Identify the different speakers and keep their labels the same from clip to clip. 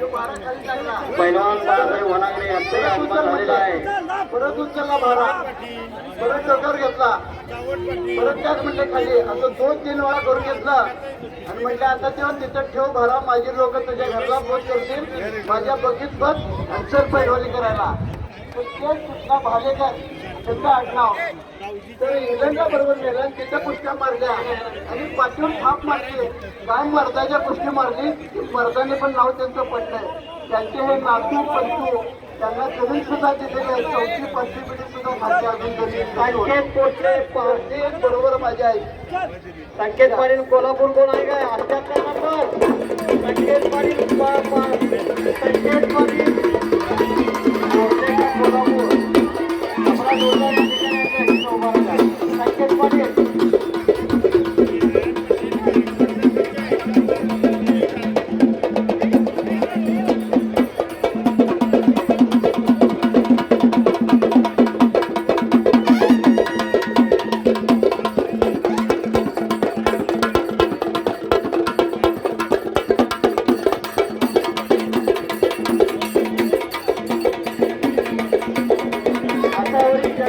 Speaker 1: पैलवान बाळासाहेब वनागडे यांचाही आगमन झालेला आहे.
Speaker 2: परत उचलला भारा परत डोक्यावर घेतला. परत त्याच म्हटले खाली. असं दोन तीन वेळा करून घेतला. आणि म्हटलं आता तेव्हा तिथं ठेव भारा माझी लोक तुझ्या घरला बोध करतील. माझ्या बघित बघ. आणि चल पैलवानी करायला. पण ते कुठला भालेकर त्यांचं आडनाव तर इंग्लंडला बरोबर नेलं आणि तिथं कुस्त्या मारल्या आणि पाठवून थाप मारली काय मर्दाच्या कुस्ती मारली की मर्दाने पण नाव त्यांचं पडलंय त्यांचे हे नातू पंतू त्यांना जमीन सुद्धा दिलेली आहे चौथी पंचवी पिढी सुद्धा खाते अजून जमीन संकेत पोटले पाहते बरोबर माझ्या आहे संकेत पाटील कोल्हापूर कोण आहे काय? अठ्याहत्तर नंबर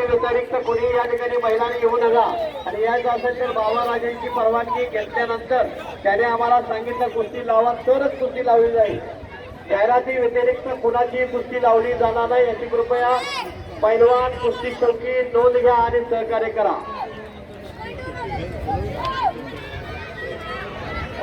Speaker 2: जाहिराती व्यतिरिक्त कोणी या ठिकाणी महिलांनी येऊ नका. आणि या असेल तर बाबाराजांची परवानगी घेतल्यानंतर त्याने आम्हाला सांगितलं कुस्ती लावा तरच कुस्ती लावली जाईल. जाहिराती व्यतिरिक्त कुणाची कुस्ती लावली जाणार नाही. याची कृपया पैलवान कुस्ती चौकी नोंद घ्या आणि सहकार्य करा.